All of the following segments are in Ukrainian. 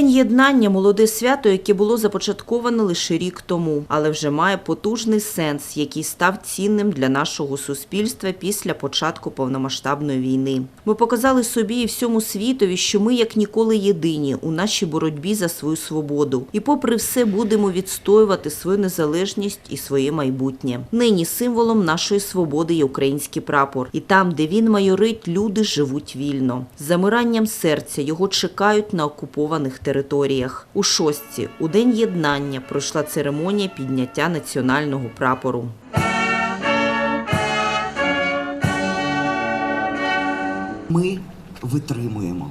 День єднання молоде свято, яке було започатковане лише рік тому, але вже має потужний сенс, який став цінним для нашого суспільства після початку повномасштабної війни. Ми показали собі і всьому світові, що ми як ніколи єдині у нашій боротьбі за свою свободу, і, попри все, будемо відстоювати свою незалежність і своє майбутнє. Нині символом нашої свободи є український прапор, і там, де він майорить, люди живуть вільно. З замиранням серця його чекають на окупованих територіях. У шостці, у день єднання, пройшла церемонія підняття національного прапору. Ми витримуємо.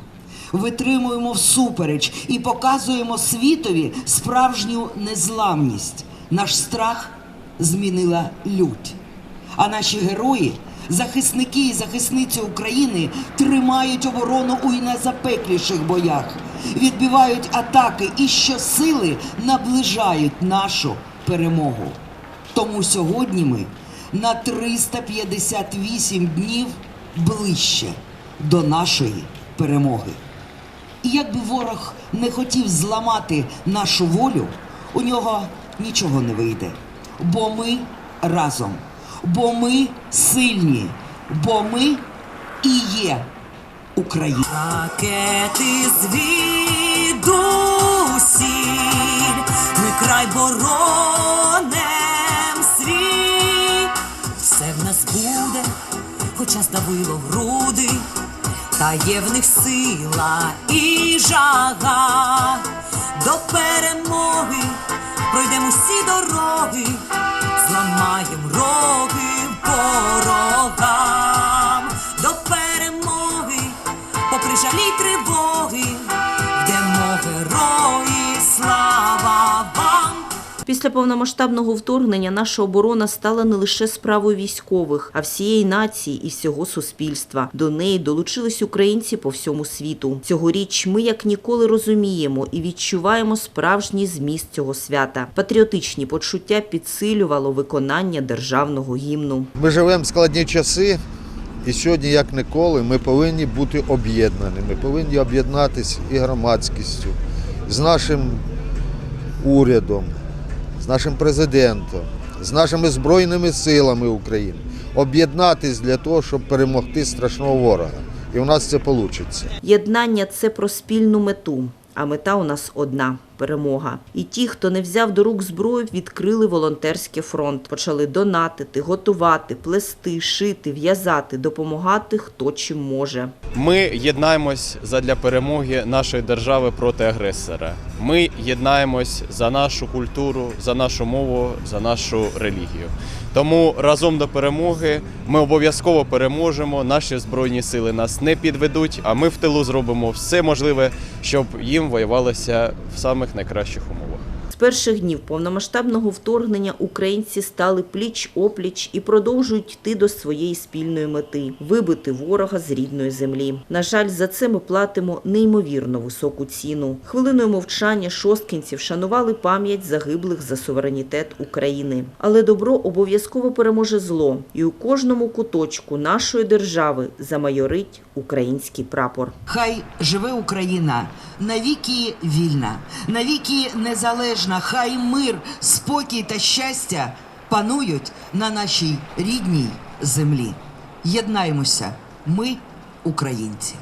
Витримуємо всупереч і показуємо світові справжню незламність. Наш страх змінила лють. А наші герої, захисники і захисниці України, тримають оборону у найзапекліших боях, відбивають атаки і щосили наближають нашу перемогу. Тому сьогодні ми на 358 днів ближче до нашої перемоги. І як би ворог не хотів зламати нашу волю, у нього нічого не вийде. Бо ми разом, бо ми сильні, бо ми і є Україна. Ракети звідусіль, ми край боронем світ. Все в нас буде, хоча здавило груди, та є в них сила і жага. До перемоги пройдемо всі дороги, зламаєм герої, слава вам! Після повномасштабного вторгнення наша оборона стала не лише справою військових, а всієї нації і всього суспільства. До неї долучились українці по всьому світу. Цьогоріч ми як ніколи розуміємо і відчуваємо справжній зміст цього свята. Патріотичні почуття підсилювало виконання державного гімну. Ми живемо в складні часи, і сьогодні, як ніколи, ми повинні бути об'єднані. Ми повинні об'єднатися і громадськістю, з нашим урядом, з нашим президентом, з нашими Збройними силами України. Об'єднатись для того, щоб перемогти страшного ворога. І у нас це вийде. Єднання це про спільну мету. А мета у нас одна перемога. І ті, хто не взяв до рук зброю, відкрили волонтерський фронт, почали донатити, готувати, плести, шити, в'язати, допомагати хто чим може. Ми єднаємось задля перемоги нашої держави проти агресора. Ми єднаємось за нашу культуру, за нашу мову, за нашу релігію. Тому разом до перемоги ми обов'язково переможемо. Наші збройні сили нас не підведуть. А ми в тилу зробимо все можливе, щоб їм воювалося в самих найкращих умовах. Перших днів повномасштабного вторгнення українці стали пліч-опліч і продовжують йти до своєї спільної мети вибити ворога з рідної землі. На жаль, за це ми платимо неймовірно високу ціну. Хвилиною мовчання шосткинців шанували пам'ять загиблих за суверенітет України. Але добро обов'язково переможе зло, і у кожному куточку нашої держави замайорить український прапор. Хай живе Україна навіки вільна, навіки незалежна. Хай мир, спокій та щастя панують на нашій рідній землі. Єднаємося, ми українці.